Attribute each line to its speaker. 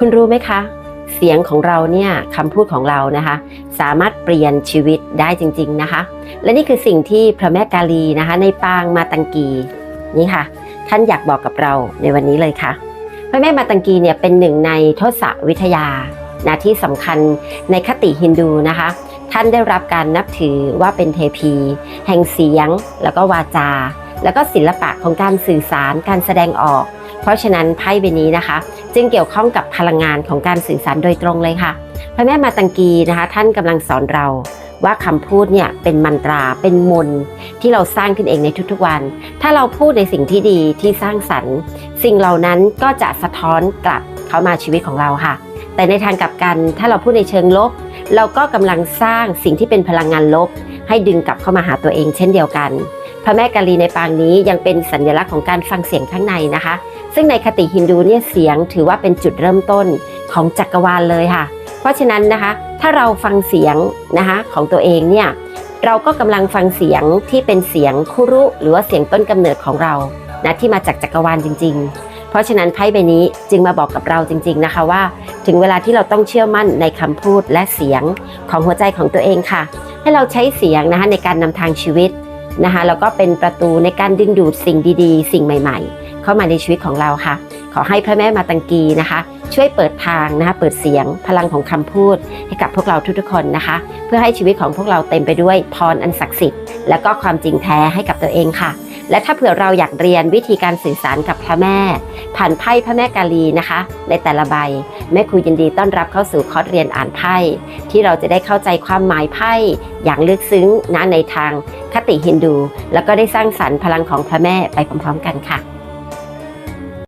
Speaker 1: คุณรู้ไหมคะ เสียงของเราเนี่ยคำพูดของเรานะคะ สามารถเปลี่ยนชีวิตได้จริง ๆนะคะ และนี่คือสิ่งที่พระแม่กาลีนะคะ ในปางมาตังกีนี่ค่ะ ท่านอยากบอกกับเราในวันนี้เลยค่ะ พระแม่มาตังกีเนี่ยเป็นหนึ่งในทศวิทยานะที่สำคัญในคติฮินดูนะคะ ท่านได้รับการนับถือว่าเป็นเทพี แห่งเสียง แล้วก็วาจา แล้วก็ศิลปะของการสื่อสารการแสดงออก เพราะฉะนั้นไพ่ใบนี้นะคะ จึงเกี่ยวข้องกับพลังงานของการสื่อสารโดยตรงเลยค่ะพระแม่มาตังกีนะคะ ท่านกำลังสอนเราว่าคำพูดเนี่ยเป็นมันตราเป็นมนต์ที่เราสร้างขึ้นเองในทุกๆวัน ถ้าเราพูดในสิ่งที่ดีที่สร้างสรรค์ สิ่งเหล่านั้นก็จะสะท้อนกลับเข้ามาชีวิตของเราค่ะ แต่ในทางกลับกันถ้าเราพูดในเชิงลบ เราก็กำลังสร้างสิ่งที่เป็นพลังงานลบ ให้ดึงกลับเข้ามาหาตัวเองเช่นเดียวกัน พระแม่กาลีในปางนี้ยังเป็นสัญลักษณ์ของการฟังเสียงข้างในนะคะ ซึ่งในคติฮินดูเนี่ยเสียงถือว่าเป็นจุดเริ่มต้นของจักรวาลเลยค่ะ เพราะฉะนั้นนะคะถ้าเราฟังเสียงนะคะของตัวเองเนี่ยเราก็กำลังฟังเสียงที่เป็นเสียงคุรุ หรือว่าเสียงต้นกำเนิดของเรานะที่มาจากจักรวาลจริง ๆ เพราะฉะนั้นไพ่ใบนี้จึงมาบอกกับเราจริง ๆนะคะว่า ถึงเวลาที่เราต้องเชื่อมั่นในคำพูดและเสียงของหัวใจของตัวเองค่ะ ให้เราใช้เสียงนะคะในการนำทางชีวิตนะคะแล้วก็เป็นประตูในการดึงดูดสิ่งดีๆ สิ่งใหม่ ๆ เข้ามาในชีวิตของเราค่ะ ขอให้พระแม่มาตังกีนะคะ ช่วยเปิดทางนะคะเปิดเสียงพลังของคำพูด ให้กับพวกเราทุกๆคนนะคะ เพื่อให้ชีวิตของพวกเราเต็มไปด้วยพรอันศักดิ์สิทธิ์และก็ความจริงแท้ให้กับตัวเองค่ะ และถ้าเผื่อเราอยากเรียนวิธีการสื่อสารกับพระแม่ ผ่านไพ่พระแม่กาลีนะคะ ในแต่ละใบแม่ครูยินดีต้อนรับเข้าสู่คอร์สเรียนอ่านไพ่ที่เราจะได้เข้าใจความหมายไพ่อย่างลึกซึ้งนะในทางคติฮินดู แล้วก็ได้สร้างสรรค์พลังของพระแม่ไปพร้อมๆกันค่ะ